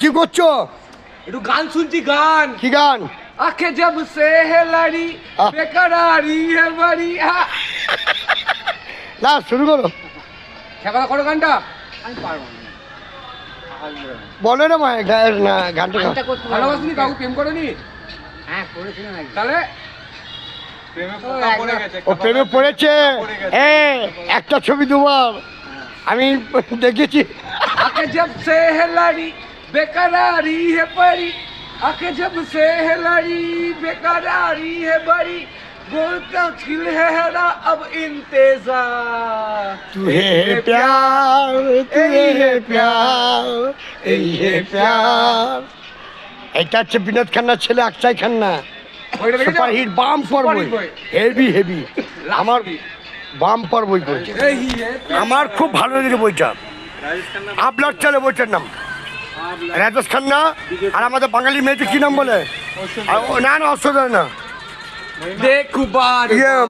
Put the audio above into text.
কি করছ? একটু গান শুনছি গান। কি গান? আখে জব সে হেলারি আহ। বেকারারি হে বাড়ি না শুরু করো। খেলা করো গানটা। আমি পারব না। বলো না মা না গানটা ভালোবাসনি না। কাউ প্রেম করনি? হ্যাঁ করেছিলাম। তাহলে? ও প্রেমে পড়েছে? এ একটা ছবি দুবার আমি দেখেছি। আখে জব সে হেলারি বেকারারি হে বাড়ি আখে জব সে হেলারি বেকারারি হে বাড়ি बोलता खिल है हरा अब इंतजार तू है प्यार तू है प्यार এই হে প্যার এটা হচ্ছে বিনোদ খান্নার ছেলে আকসাই খান্না ওইটা দেখেছো? সুপার হিট বাম পর Super বই hit বই। হেভি হেভি আমার বাম পর বই করেছে এই হে আমার খুব ভালো লেগেছে বইটা আপনার চলে বইটার নাম রাজেশ খান্না আর আমাদের বাঙালি মেয়েটি কি নাম বলে? না না অশ্বর না। দেখো বার ইয়ে।